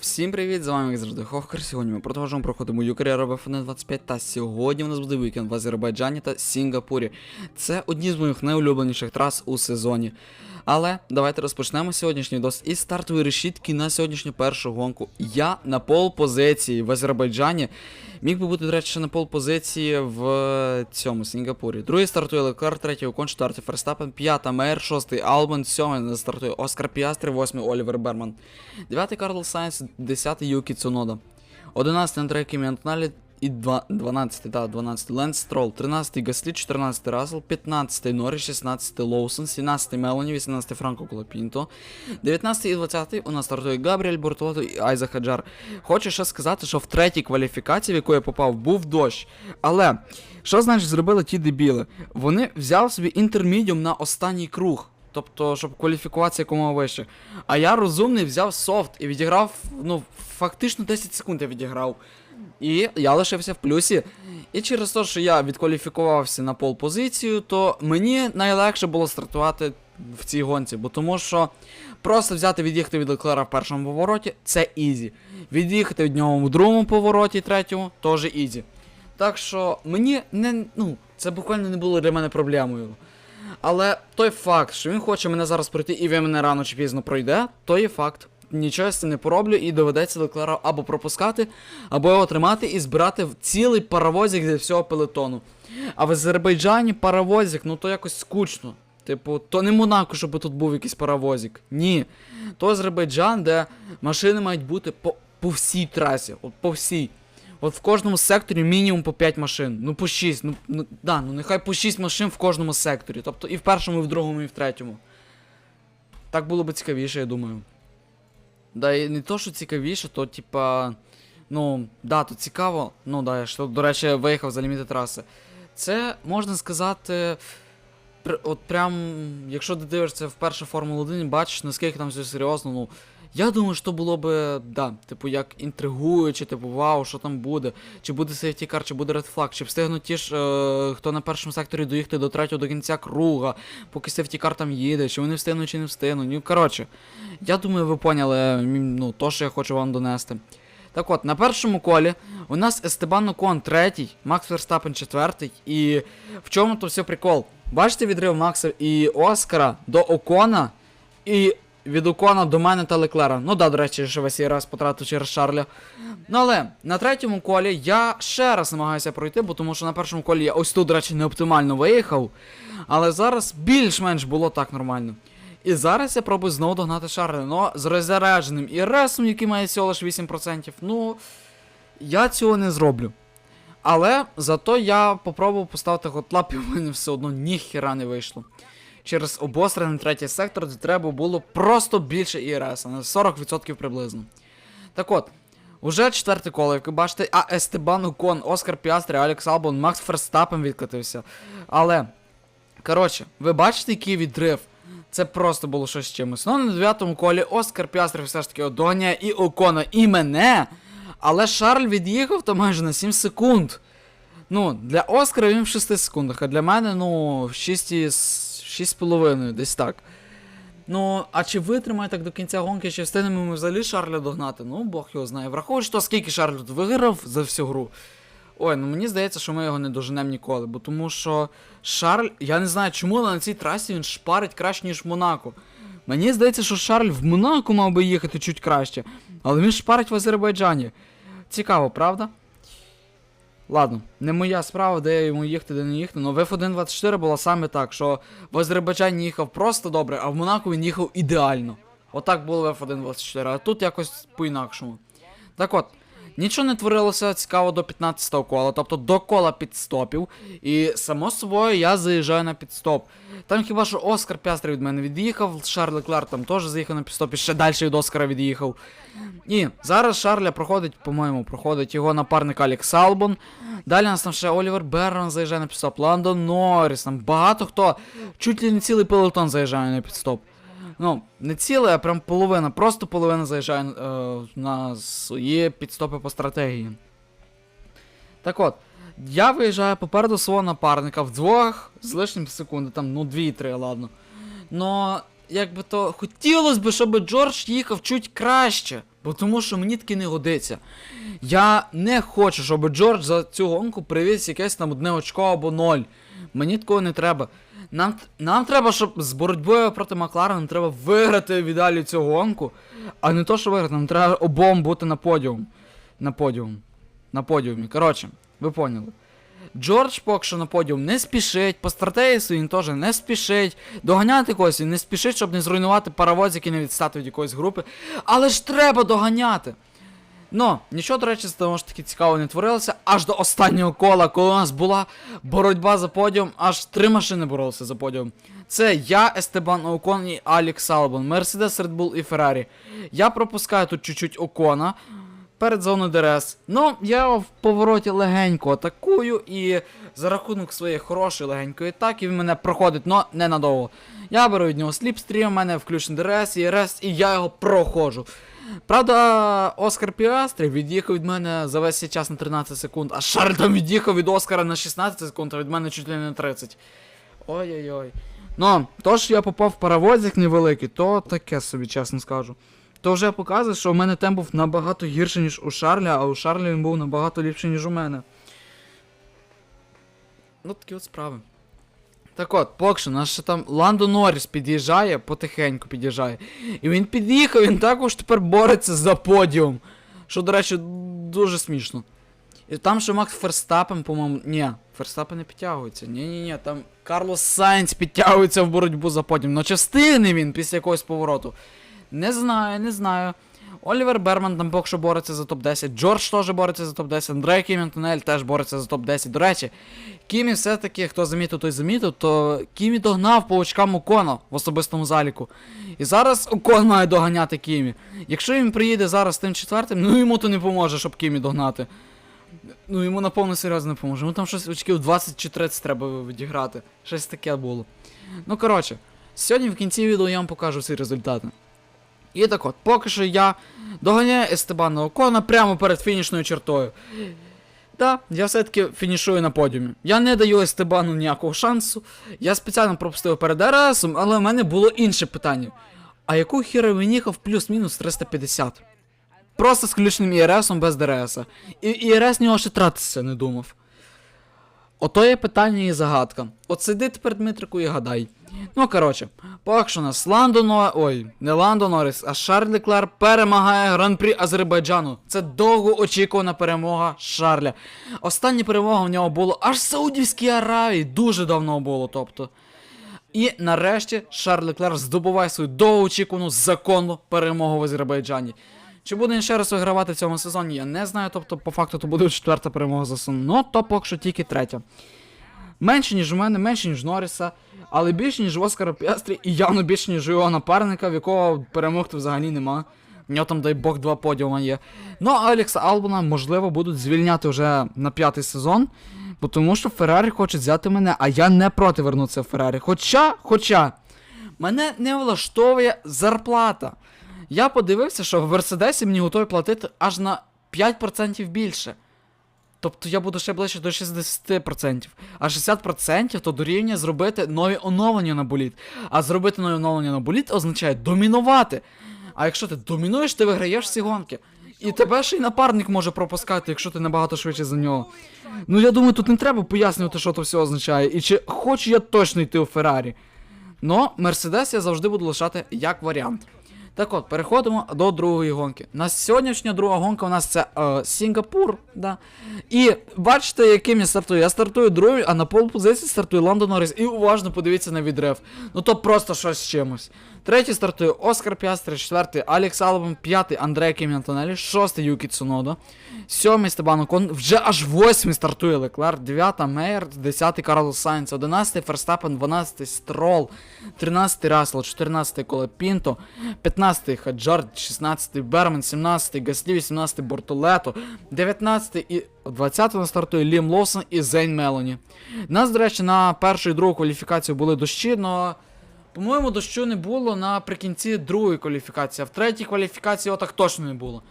Всім привіт, з вами як завжди Ховкер. Сьогодні ми продовжуємо проходити мою кар'єру в F1 25 та сьогодні у нас буде вікенд в Азербайджані та Сінгапурі. Це одні з моїх найулюбленіших трас у сезоні. Але давайте розпочнемо сьогоднішній відос із стартової решітки на сьогоднішню першу гонку. Я на пол позиції в Азербайджані. Міг би бути, до речі, на пол позиції в цьому Сінгапурі. Другий стартує Леклер, третій Окон, четвертий Ферстапен, п'ята Мейер, шостий Албан, сьомий стартує Оскар Піастрі, восьмий Олівер Берман. 9 Карл Сайнс, 10 Юкі Цунода. 11 Андрей Кіміантналі і 12, та 12 Ленс Строл, 13 Гаслі, 14 Рассел, 15 Норрі, 16 Лоусон, 17 Мелоні, 18 Франко Колопінто, 19 і 20 у нас стартує Габріель Бортолото і Айза Хаджар. Хочу ще сказати, що в третій кваліфікації, в яку я попав, був дощ. Але що значить зробили ті дебіли? Вони взяли собі інтермідіум на останній круг. Тобто, щоб кваліфікуватися якомога вище. А я розумний взяв софт і відіграв, ну, фактично 10 секунд я відіграв. І я лишився в плюсі. І через те, що я відкваліфікувався на пол позицію, то мені найлегше було стартувати в цій гонці, бо тому що просто взяти від'їхати від Леклера в першому повороті це ізі. Від'їхати від нього в другому повороті, третьому, теж ізі. Так що мені не. ну, це буквально не було для мене проблемою. Але той факт, що він хоче мене зараз пройти і він мене рано чи пізно пройде, то є факт. Нічого з цим не пороблю і доведеться Леклера або пропускати, або його тримати і збирати в цілий паровозик зі всього пелетону. А в Азербайджані паровозик, ну то якось скучно. Типу, то не Монако, щоб тут був якийсь паровозик. Ні. То Азербайджан, де машини мають бути по, по всій трасі. От по всій. От в кожному секторі мінімум по 5 машин. Ну по 6. Ну, ну да, ну нехай по 6 машин в кожному секторі. Тобто і в першому, і в другому, і в третьому. Так було б цікавіше, я думаю. Да, і не то, що цікавіше, то типа. Ну, да, то цікаво. Ну, да, я тут, до речі, виїхав за ліміти траси. Це можна сказати. От прям, якщо ти дивишся в першу Формулу 1, бачиш, наскільки там все серйозно, ну. Я думаю, що було би, да, типу, як інтригуюче, типу, вау, що там буде. Чи буде car, чи буде Flag, чи встигнуть ті ж, е, хто на першому секторі доїхати до третього до кінця круга, поки car там їде, чи вони встигнуть, чи не встигнуть. Ну, коротше, я думаю, ви поняли, ну, то, що я хочу вам донести. Так от, на першому колі у нас Естебан Окон третій, Макс Верстапен четвертий. І в чому то все прикол? Бачите відрив Макса і Оскара до Окона, і від Окона до мене та Леклера. Ну да, до речі, що весь раз потратив через Шарля. Ну але на третьому колі я ще раз намагаюся пройти, бо тому що на першому колі я ось тут, до речі, не оптимально виїхав. Але зараз більш-менш було так нормально. І зараз я пробую знову догнати Шарля, но з роззарядженим і ресом, який має всього лише 8%. Ну, я цього не зроблю. Але зато я попробував поставити готлап, і в мене все одно ніхіра не вийшло. Через обострений третій сектор, де треба було просто більше ІРС, на 40% приблизно. Так от, уже четверте коло, як ви бачите, а Естебан Окон, Оскар Піастрі, Алекс Албон, Макс Ферстапен відкатився. Але, коротше, ви бачите, який відрив? Це просто було щось з чимось. Ну, на дев'ятому колі Оскар Піастрі все ж таки доганяє і Окона, і мене. Але Шарль від'їхав то майже на 7 секунд. Ну, для Оскара він в 6 секундах, а для мене, ну, в 6 і с- 6,5, десь так. Ну, а чи витримає так до кінця гонки, чи встигнемо ми взагалі Шарля догнати? Ну, Бог його знає. Враховуючи то, скільки Шарль тут виграв за всю гру. Ой, ну мені здається, що ми його не доженемо ніколи, бо тому що Шарль, я не знаю, чому але на цій трасі він шпарить краще, ніж в Монако. Мені здається, що Шарль в Монако мав би їхати чуть краще, але він шпарить в Азербайджані. Цікаво, правда? Ладно, не моя справа, де йому їхати, де не їхати. але в F1.24 було саме так, що в Азербайджані їхав просто добре, а в Монако він їхав ідеально. Отак було в F1.24, а тут якось по-інакшому. Так от, нічого не творилося цікаво до 15-го кола, тобто до кола підстопів. І само собою я заїжджаю на підстоп. Там хіба що Оскар Пястрий від мене від'їхав, Шарль Леклер там теж заїхав на підстоп, і ще далі від Оскара від'їхав. І зараз Шарля проходить, по-моєму, проходить його напарник Алекс Албон. Далі у нас там ще Олівер Беррон заїжджає на підстоп, Ландон Норріс, там багато хто, чуть ли не цілий пелотон заїжджає на підстоп. Ну, не цілий, а прям половина, просто половина заїжджає е, на свої підстопи по стратегії. Так от, я виїжджаю попереду свого напарника вдвох з лишнім секунди, там, ну 2-3, ладно. Но, як би то хотілося б, щоб Джордж їхав чуть краще. Бо тому що мені таки не годиться. Я не хочу, щоб Джордж за цю гонку привіз якесь там одне очко або ноль. Мені такого не треба. Нам, нам треба, щоб з боротьбою проти Макларена треба виграти віддалі цю гонку. А не то, що виграти, нам треба обом бути на подіум. На подіум. На подіумі. Коротше, ви поняли. Джордж поки що на подіум не спішить, по стратегії він теж не спішить. Доганяти когось він не спішить, щоб не зруйнувати паровоз, який не відстати від якоїсь групи. Але ж треба доганяти. Ну, нічого, до речі, того ж таки цікаво не творилося аж до останнього кола, коли у нас була боротьба за подіум, аж три машини боролися за подіум. Це я, Естебан Окон і Алікс Албон, Мерседес, Bull і Феррарі. Я пропускаю тут чуть-чуть Окона перед зоною ДРС. Ну, я в повороті легенько атакую і за рахунок своєї хорошої легенької атаки він мене проходить, но ненадовго. Я беру від нього сліпстрім, у мене включений ДРС і РС, і я його проходжу. Правда, Оскар Піастрі від'їхав від мене за весь цей час на 13 секунд, а Шарль там від'їхав від Оскара на 16 секунд, а від мене чуть ли не на 30. Ой-ой-ой. Ну, то що я попав в паровозик невеликий, то таке собі, чесно скажу. То вже показує, що у мене темп був набагато гірший, ніж у Шарля, а у Шарля він був набагато ліпший, ніж у мене. Ну, такі от справи. Так от, поки що, наш там Ландо Норріс під'їжджає, потихеньку під'їжджає. І він під'їхав, він також тепер бореться за подіум. Що, до речі, дуже смішно. І там ще Макс Ферстапен, по-моєму. Ні, Ферстапен не підтягується. Ні-ні-ні, там Карлос Сайнц підтягується в боротьбу за подіум. Ну чи встигне він після якогось повороту? Не знаю, не знаю. Олівер Берман там поки що бореться за топ-10. Джордж теж бореться за топ-10. Андрей Кімінтонель теж бореться за топ-10. До речі, Кімі все-таки, хто замітив, той замітив, то Кімі догнав по очкам Окона в особистому заліку. І зараз Окон має доганяти Кімі. Якщо він приїде зараз тим четвертим, ну йому то не поможе, щоб Кімі догнати. Ну йому напевно серйозно не поможе. Ну там щось очків 20 чи 30 треба відіграти. Щось таке було. Ну коротше, сьогодні в кінці відео я вам покажу всі результати. І так от, поки що я доганяю Естебана Окона прямо перед фінішною чертою. Так, я все-таки фінішую на подіумі. Я не даю Естебану ніякого шансу. Я спеціально пропустив перед РСом, але в мене було інше питання. А яку хіра він їхав плюс-мінус 350? Просто з включеним ІРСом без ДРСа. І ІРС нього ще тратитися не думав. Ото є питання і загадка. От сиди тепер, Дмитрику, і гадай. Ну, коротше, поки що нас Ландо Норріс, ой, не Ландо Норріс, а Шарль Леклер перемагає Гран-прі Азербайджану. Це довгоочікувана перемога Шарля. Остання перемога в нього було аж в Саудівській Аравії. Дуже давно було, тобто. І нарешті Шарль Леклер здобуває свою довгоочікувану законну перемогу в Азербайджані. Чи буде він ще раз вигравати в цьому сезоні, я не знаю. Тобто, по факту, то буде четверта перемога за сезон. Ну, то поки що тільки третя. Менше, ніж у мене, менше, ніж Норріса, але більше, ніж в Оскара Піастрі, і явно більше, ніж у його напарника, в якого перемог то взагалі нема. У нього там, дай Бог, два подіума є. Ну, а Алекса Албана, можливо, будуть звільняти вже на п'ятий сезон. Бо тому що Феррарі хоче взяти мене, а я не проти вернутися в Феррарі. Хоча, хоча, мене не влаштовує зарплата. Я подивився, що в Мерседесі мені готові платити аж на 5% більше. Тобто я буду ще ближче до 60%. А 60% то дорівнює зробити нові оновлення на боліт. А зробити нові оновлення на боліт означає домінувати. А якщо ти домінуєш, ти виграєш всі гонки. І тебе ще й напарник може пропускати, якщо ти набагато швидше за нього. Ну я думаю, тут не треба пояснювати, що то все означає. І чи хочу я точно йти у Феррарі. Но Мерседес я завжди буду лишати як варіант. Так от, переходимо до другої гонки. На сьогоднішня друга гонка у нас це е, Сінгапур. Да? І бачите, яким я стартую. Я стартую другий, а на полпозиції стартує Лондон Норріс. І уважно подивіться на відрев. Ну то просто щось з чимось. Третій стартує Оскар Піастри, четвертий Алекс Албом, п'ятий Андреа Кімінтонелі, шостий Юкі Цунодо, сьомий Стебан Окон, вже аж восьмий стартує Леклер, дев'ята Мейер, десятий Карлос Сайнц, одинадцятий Ферстапен, дванадцятий Строл, тринадцятий Рассел, чотирнадцятий Колепінто, п'ятнадцятий Хаджар, шістнадцятий Бермен, сімнадцятий Гаслі, вісімнадцятий Бортолето, дев'ятнадцятий і 20-го стартує Лім Лоусон і Зейн Мелоні. Нас, до речі, на першу і другу кваліфікацію були дощі, але по-моєму, дощу не було наприкінці другої кваліфікації, а в третій кваліфікації отак точно не було.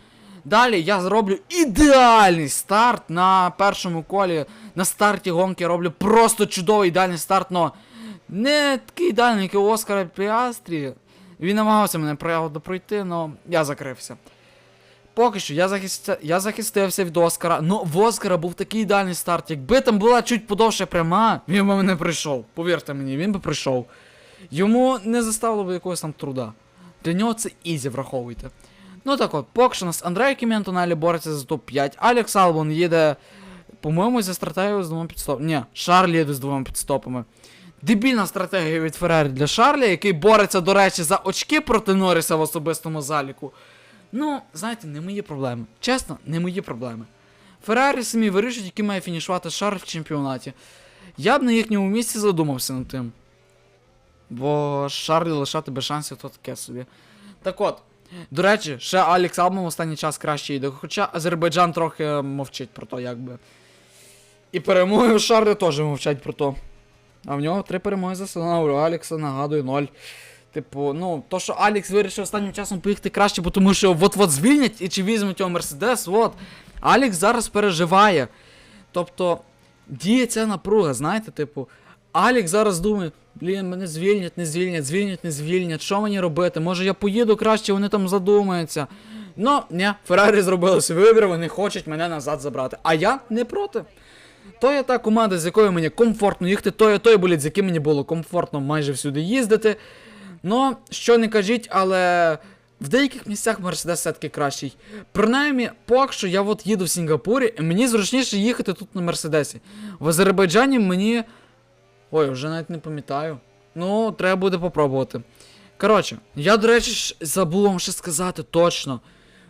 Далі я зроблю ідеальний старт на першому колі. На старті гонки роблю просто чудовий ідеальний старт, но не такий ідеальний, як у Оскара Піастрі. Він намагався мене правда пройти, але я закрився. поки що я, захист... я захистився від Оскара. Ну, в Оскара був такий ідеальний старт. Якби там була чуть подовша пряма, він би не прийшов. Повірте мені, він би прийшов. Йому не заставило б якогось там труда. Для нього це ізі, враховуйте. Ну так от, поки що нас Андрей Кіментоналі бореться за топ-5. Алекс Албон їде, по-моєму, за стратегією з двома підстопами. Ні, Шарлі їде з двома підстопами. Дебільна стратегія від Феррарі для Шарлі, який бореться, до речі, за очки проти Норріса в особистому заліку. Ну, знаєте, не мої проблеми. Чесно, не мої проблеми. Феррарі самі вирішують, який має фінішувати Шарль в чемпіонаті. Я б на їхньому місці задумався над тим. Бо Шарлі лишати без шансів, то таке собі. Так от, до речі, ще Алекс Албом останній час краще йде, хоча Азербайджан трохи мовчить про то, якби. І перемоги у Шарлі теж мовчать про то. А в нього три перемоги за сезон, у Алекса нагадую ноль. Типу, ну, то, що Алекс вирішив останнім часом поїхати краще, бо тому що от-от звільнять і чи візьмуть його Мерседес, от. Алекс зараз переживає. Тобто, діє ця напруга, знаєте, типу, Алекс зараз думає, блін, мене звільнять, не звільнять, звільнять, не звільнять, що мені робити? Може я поїду краще, вони там задумаються. Ну, ні, Феррарі зробили свій вибір, вони хочуть мене назад забрати. А я не проти. То є та команда, з якою мені комфортно їхати, то є той болід, з яким мені було комфортно майже всюди їздити. Ну, що не кажіть, але в деяких місцях Мерседес все-таки кращий. Принаймні, поки що я от їду в Сінгапурі, мені зручніше їхати тут на Мерседесі. В Азербайджані мені. Ой, вже навіть не пам'ятаю. Ну, треба буде попробувати. Коротше, я, до речі, забув вам ще сказати точно.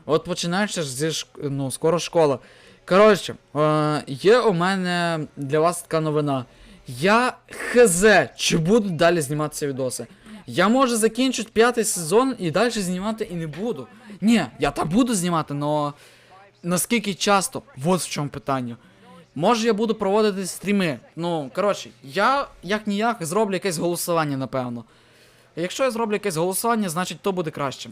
От починаючи ж зі шк... ну, скоро школа. Коротше, е, є у мене для вас така новина. Я хз, чи буду далі зніматися відоси. Я може закінчу п'ятий сезон і далі знімати і не буду. Ні, я та буду знімати, но наскільки часто? Вот в чому питання. Може я буду проводити стріми. Ну, коротше, я як ніяк зроблю якесь голосування, напевно. Якщо я зроблю якесь голосування, значить то буде краще.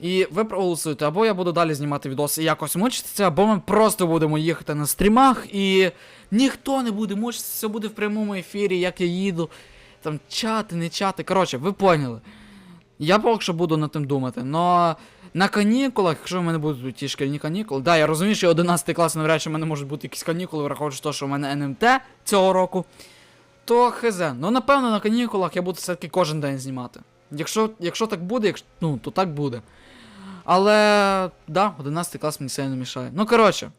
І ви проголосуєте, або я буду далі знімати відоси і якось мучитися, або ми просто будемо їхати на стрімах, і ніхто не буде мучитися, все буде в прямому ефірі, як я їду. Там чати, не чати. Коротше, ви поняли. Я поки що буду над тим думати. Но на канікулах, якщо в мене будуть ті шкільні канікули, да, я розумію, що 11 клас навряд чи в мене можуть бути якісь канікули, враховуючи те, що в мене НМТ цього року, то хз. Ну, напевно, на канікулах я буду все-таки кожен день знімати. Якщо, якщо так буде, якщо, ну, то так буде. Але, да, 11 клас мені сильно мішає. Ну, коротше,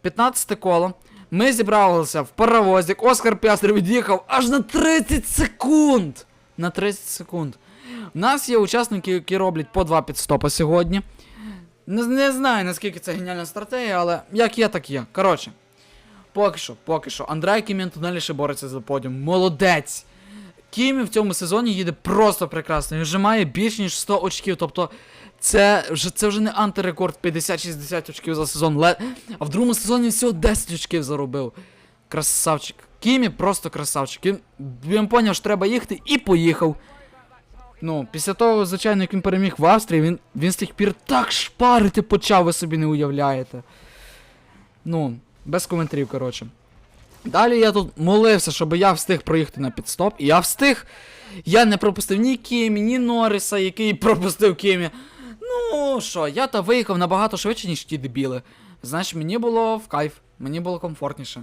15 коло. Ми зібралися в паровозик. Оскар Пястер від'їхав аж на 30 секунд. На 30 секунд. У нас є учасники, які роблять по два підстопи сьогодні. Не, не знаю, наскільки це геніальна стратегія, але як є, так є. Коротше. Поки що, поки що. Андрей Кімін тунелі ще бореться за подіум. Молодець! Кімі в цьому сезоні їде просто прекрасно. Він вже має більш ніж 100 очків. Тобто, це вже, це вже не антирекорд 50-60 очків за сезон. Ле... А в другому сезоні всього 10 очків заробив. Красавчик. Кімі просто красавчик. Він, він поняв, що треба їхати і поїхав. Ну, після того, звичайно, як він переміг в Австрії, він, він з тих пір так шпарити почав, ви собі не уявляєте. Ну, без коментарів, коротше. Далі я тут молився, щоб я встиг проїхати на підстоп, і я встиг. Я не пропустив ні Кімі, ні Норриса, який пропустив Кімі. Ну що, я та виїхав набагато швидше, ніж ті дебіли. Значить, мені було в кайф, мені було комфортніше.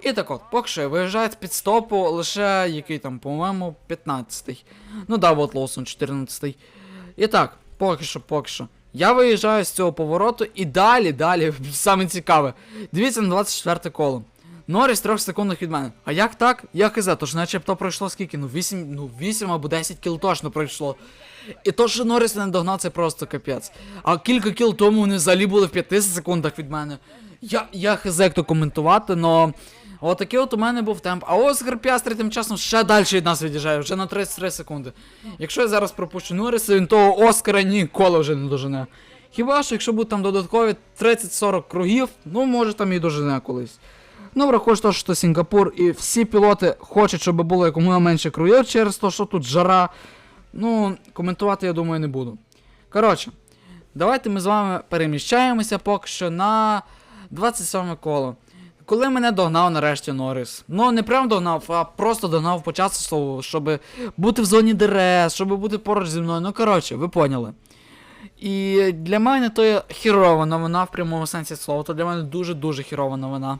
І так от, поки що я виїжджаю з підстопу лише який там, по-моєму, 15-й. Ну да, от Лоусон 14-й. І так, поки що, поки що. Я виїжджаю з цього повороту і далі, далі, саме цікаве. Дивіться на 24 коло. Норріс 3 секундах від мене. А як так? Я хз, тож начебто пройшло скільки? Ну 8, ну 8 або 10 кіл точно пройшло. І то, що Норріс не догнав, це просто капець. А кілька кіл тому вони взагалі були в 5 секундах від мене. Я, я хз як то коментувати, но. Отакий от у мене був темп. А Оскар Піастрі тим часом ще далі від нас від'їжджає, вже на 33 секунди. Якщо я зараз пропущу Норриса, він того Оскара ніколи вже не дожене. Хіба що, якщо будуть там додаткові 30-40 кругів, ну може там і дожене колись. Ну, враховуючи те, що Сінгапур і всі пілоти хочуть, щоб було якомога менше кругів через те, що тут жара. Ну, коментувати, я думаю, не буду. Коротше, давайте ми з вами переміщаємося поки що на 27 коло. Коли мене догнав нарешті Норріс. Ну, не прям догнав, а просто догнав по часу, щоб бути в зоні ДРС, щоб бути поруч зі мною. Ну, коротше, ви поняли. І для мене то є хірова новина в прямому сенсі слова. То для мене дуже-дуже хірова новина.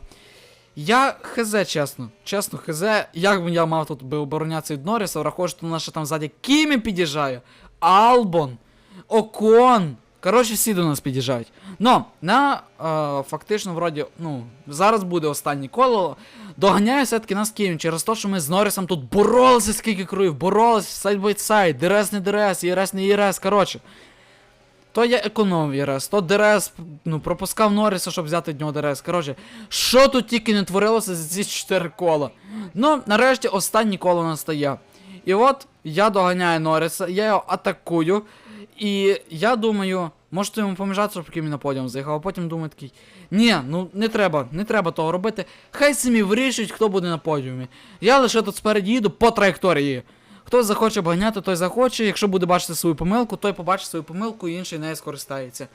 Я хз, чесно. Чесно, хз, як би я мав тут би оборонятися від Норріса, враховуючи, що у нас ще там ззаді Кімі під'їжджає, Албон, Окон. Коротше, всі до нас під'їжджають. Но на е, фактично, вроді, ну, зараз буде останнє коло. Доганяє все-таки нас Кімі через те, що ми з Норрісом тут боролися скільки круїв, боролися сайд бай сайд, ДРС не ДРС, ЄРС не ЄРС, коротше. То я економив ЄРС, то ДРС, ну, пропускав Норріса, щоб взяти від нього ДРС. Коротше, що тут тільки не творилося за ці 4 кола. Ну, нарешті останнє коло настає. І от я доганяю Норріса, я його атакую. І я думаю, можете йому поміжати, щоб він на подіум заїхав, а потім думаю такий. Ні, ну не треба, не треба того робити. Хай самі вирішують, хто буде на подіумі. Я лише тут спереді їду по траєкторії. Хто захоче обганяти, той захоче. Якщо буде бачити свою помилку, той побачить свою помилку і інший нею скористається.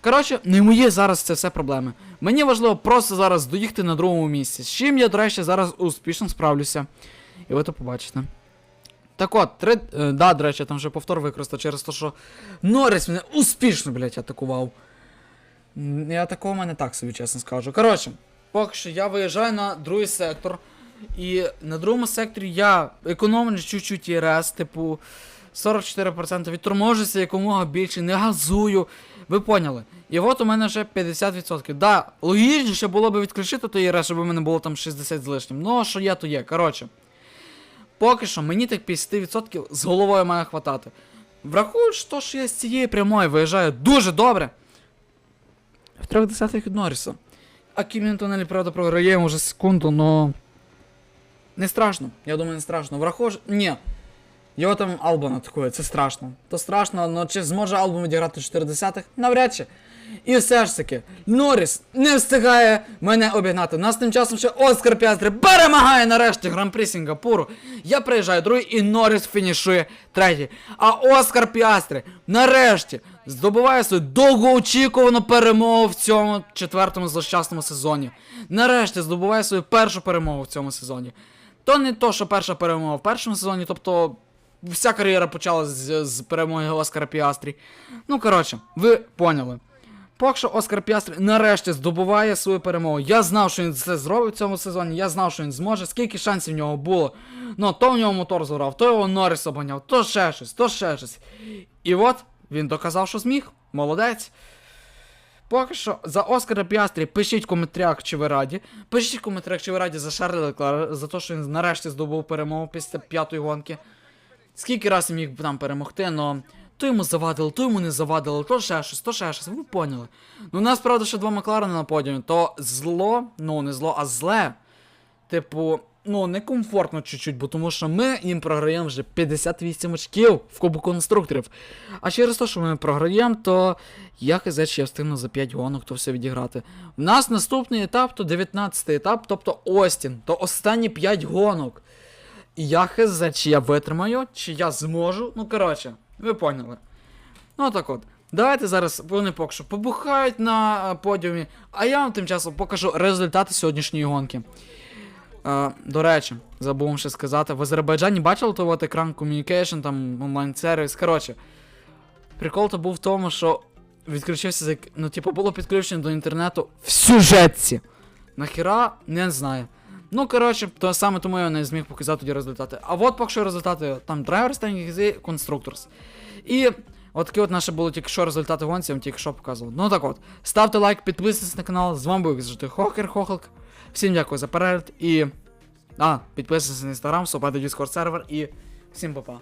Коротше, не мої зараз це все проблеми. Мені важливо просто зараз доїхати на другому місці. З чим я, до речі, зараз успішно справлюся. І ви то побачите. Так от, три. е, да, до речі, я там вже повтор використав через те, що Норріс мене успішно, блядь, атакував. Я такого мене так собі, чесно скажу. Коротше, поки що я виїжджаю на другий сектор. І на другому секторі я економлю чуть-чуть ЄРС, типу 44% відторможуся якомога більше, не газую. Ви поняли? І от у мене вже 50%. Да, логічніше було б відключити той ЄРС, щоб у мене було там 60 з лишнім. Ну, що є, то є. Коротше. Поки що мені так 50% з головою має хватати. Враховуючи то, що я з цієї прямої виїжджаю дуже добре. В трьох десятих від Норріса. А Кімін тунелі, правда, програє може секунду, но. Не страшно. Я думаю, не страшно. Враховуючи. Ні. Його там Албан атакує, це страшно. То страшно, але чи зможе Албан відіграти 4 десятих? Навряд чи. І все ж таки, Норріс не встигає мене обігнати. Нас тим часом ще Оскар Піастри перемагає нарешті гран-прі Сінгапуру. Я приїжджаю другий і Норріс фінішує третій. А Оскар Піастри нарешті здобуває свою довгоочікувану перемогу в цьому четвертому злощасному сезоні. Нарешті здобуває свою першу перемогу в цьому сезоні. То не то, що перша перемога в першому сезоні, тобто вся кар'єра почалася з, з перемоги Оскара Піастрі. Ну, коротше, ви поняли. Поки що Оскар Піастрі нарешті здобуває свою перемогу. Я знав, що він це зробить в цьому сезоні, я знав, що він зможе, скільки шансів в нього було. Ну, то в нього мотор згорав, то його Норріс обганяв, то ще щось, то ще щось. І от він доказав, що зміг. Молодець. Поки що за Оскара Піастрі пишіть в коментарях, чи ви раді. Пишіть в коментарях, чи ви раді за Шарля Леклера, за те, що він нарешті здобув перемогу після п'ятої гонки. Скільки разів міг там перемогти, но то йому завадило, то йому не завадило, то ще щось, то ще щось, ви поняли. Ну, у нас, правда, ще два Макларени на подіумі, то зло, ну не зло, а зле. Типу, ну, некомфортно чуть-чуть, бо тому що ми їм програємо вже 58 очків в Кубку конструкторів. А через те, що ми програємо, то я чи я встигну за 5 гонок то все відіграти. У нас наступний етап, то 19 етап, тобто Остін, то останні 5 гонок. І я хз, чи я витримаю, чи я зможу. Ну, коротше, ви поняли. Ну так от. Давайте зараз вони поки що побухають на е, подіумі, а я вам тим часом покажу результати сьогоднішньої гонки. Е, до речі, забув ще сказати, в Азербайджані бачили той от екран Communication, там онлайн-сервіс. Коротше, прикол то був в тому, що відключився, ну, типу, було підключено до інтернету в сюжетці. Нахіра, не знаю. Ну, коротше, то саме тому я не зміг показати тоді результати. А от поки що результати там Drivers, і Constructors. І от такі от наші були тільки що результати гонці, я вам тільки що показував. Ну так от, ставте лайк, підписуйтесь на канал. З вами був завжди Хокер Хохлик. Всім дякую за перегляд і. А, підписуйтесь на інстаграм, супайте Discord сервер і всім па-па.